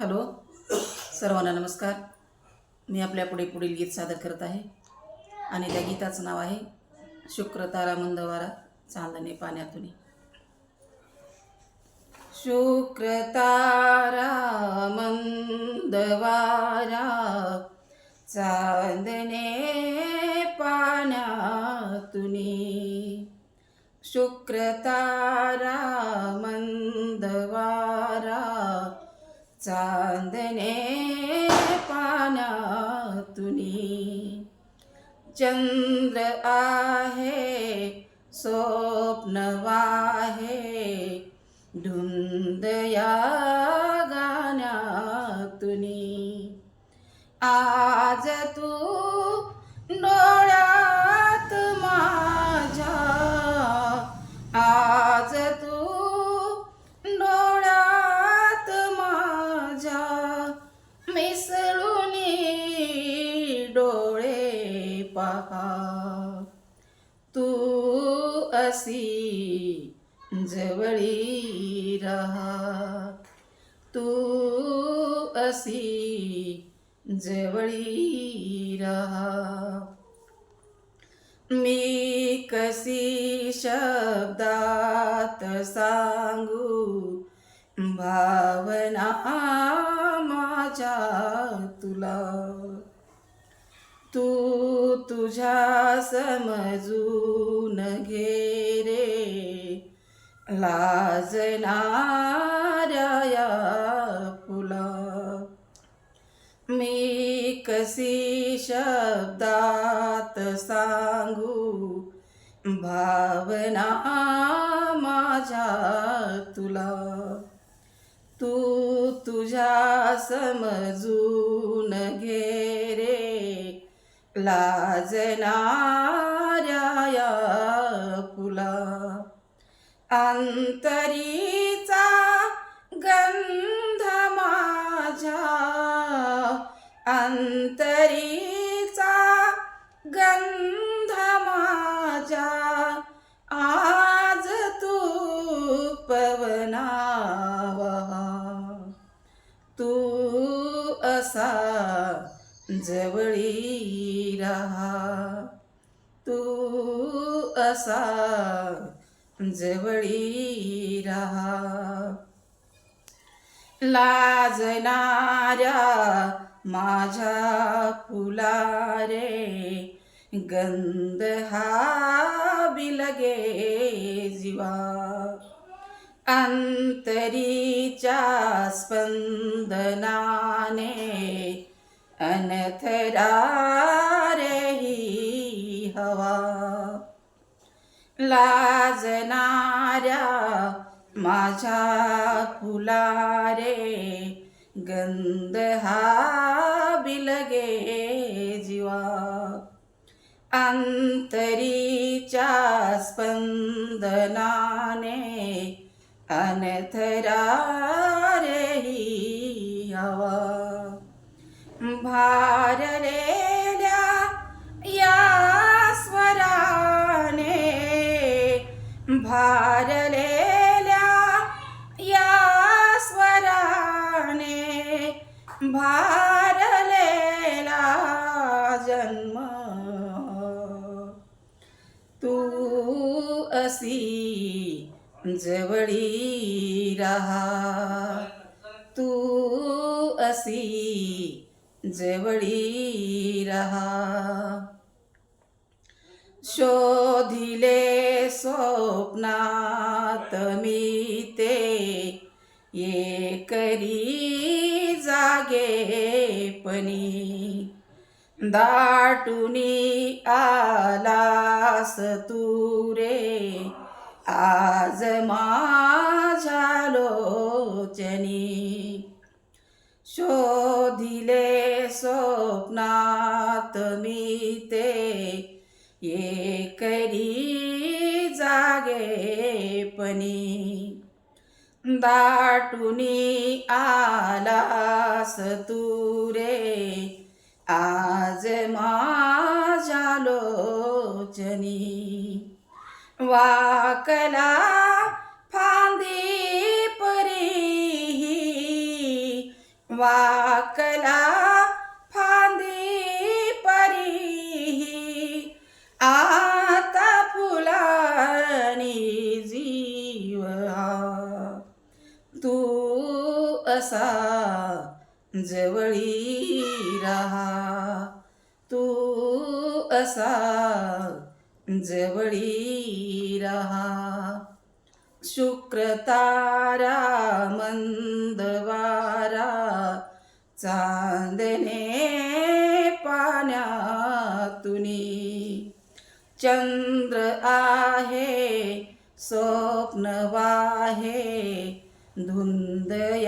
Hello सर्वांना नमस्कार. मी आपल्यापुढे पुढील गीत सादर करत आहे. आणि त्या गीताचं नाव आहे शुक्र तारा मंदवारा चांदणे पाण्यातून. शुक्र तारा मंदवारा चांदणे पाण्यातून. शुक्र तारा मंदवारा चांदने पानातुनी चंद्र आहे स्वप्नवाहे धुंदया गाण्यातुनी. आज तू जवळी रहा तू असी जवळी रहा मी कशी शब्दात सांगू? भावना माझ्या तुला. तू तुझ्या समजून घे रे. लाजणाऱ्या या फुला. मी कशी शब्दात सांगू? भावना माझ्या तुला. तू तुझ्या समजून घे रे. लाजणाऱ्या या फुला. अंतरीचा गंध माझ्या. अंतरीचा गंध माझ्या. आज तू पवनावा. तू असा जवळी रहा. तू असा जवळी राहा लाजणाऱ्या माझ्या फुलारे गंध हा बिलगे जीवा. अंतरीच्या स्पंदनाने माझ्या फुलारे गंध हा बिलगे जीवा। अंतरीच्या स्पंदनाने अनथरा रेही हवा। भारलेल्या या स्वराने भारलेल्या स्वराने भारलेला जन्म. तू असी जवळी रहा. तू असी जवळी रहा. शोधिले स्वप्नात मी ते ये करी जागेपणी दाटुनी आलास तू रे. आज माझ्या लोचनी. शोधिले स्वप्नात मी ते. ये करी जागेपणी दाटुनी आलास तू रे. आज माझ्या लोचनी वाकला फांदी परी वाकला जवळी राहा. तू असा जवळी राहा. शुक्र तारा मंदवारा चांदणे पाण्यातुनी. चंद्र आहे स्वप्नवाहे धुंदय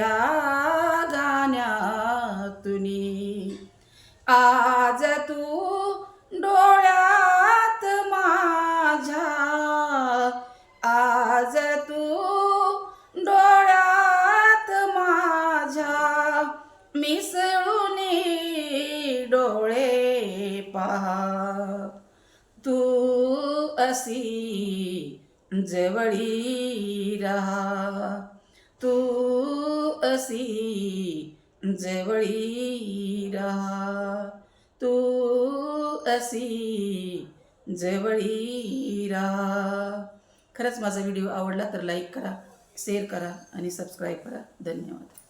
तू असी जवळी राहा. तू असी जवळी राहा. तू असी जवळी राहा. खरंच माझा व्हिडिओ आवडला तर लाईक करा शेअर करा आणि सबस्क्राईब करा. धन्यवाद.